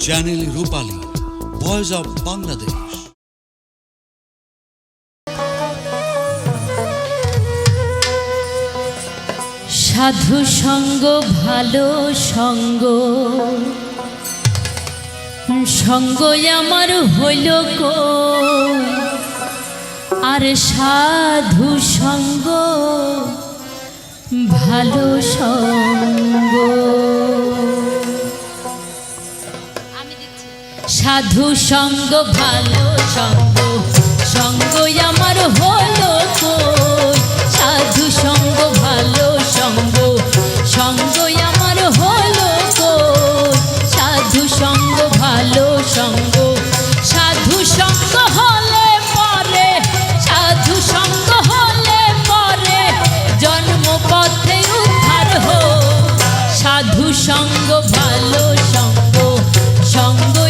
Channel Rupali voice of Bangladesh সাধু সঙ্গ, ভালো সঙ্গ। সঙ্গ আমার হইল কো? আর সাধু সঙ্গ, ভালো সঙ্গ। সাধু সঙ্গ, ভালো সঙ্গ সঙ্গ আমার হলো কই? সাধু সঙ্গ, ভালো সঙ্গ সঙ্গ আমার হলো কই? সাধু সঙ্গ, ভালো সঙ্গ, সাধু সঙ্গ হলে পরে, সাধু সঙ্গ হলে পরে জন্মপথে উদ্ধার হো। সাধু সঙ্গ, ভালো সঙ্গ সঙ্গই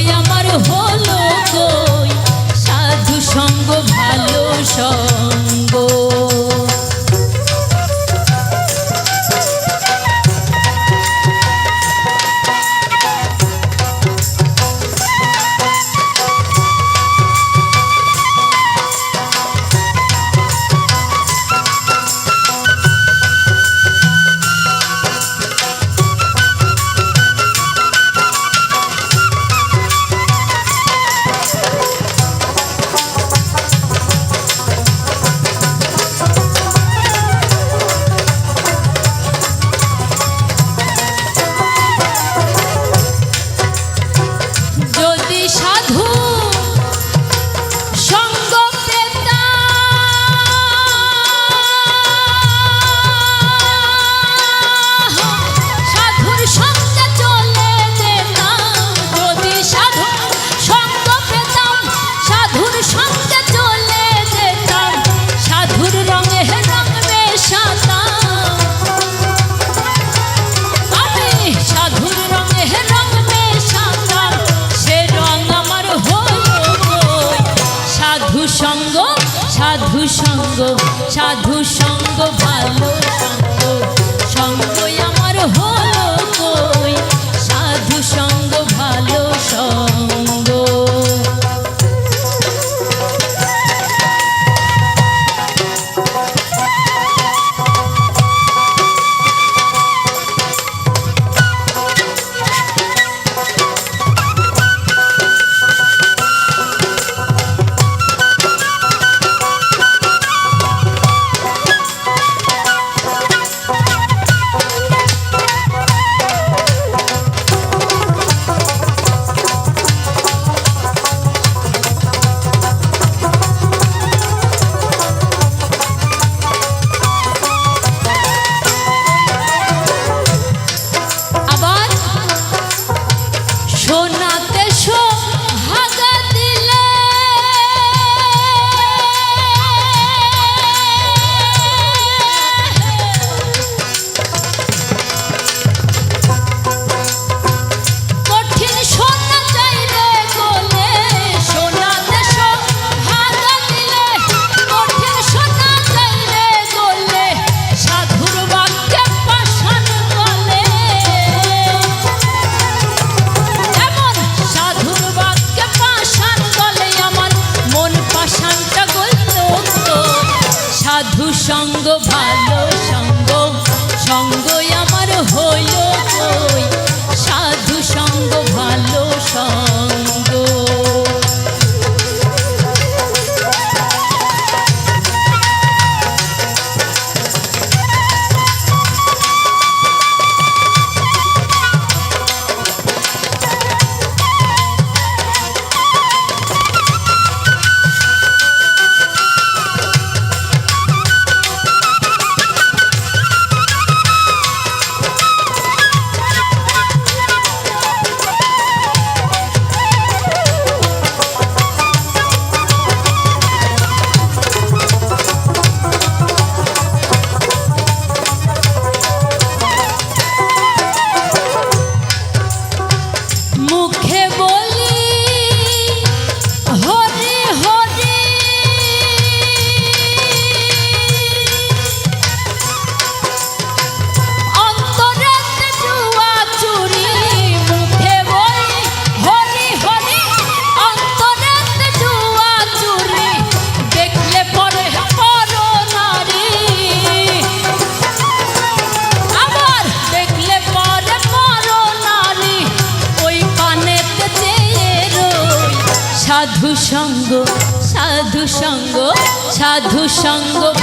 সঙ্গ সাধু সঙ্গ ভালো সাধু সঙ্গ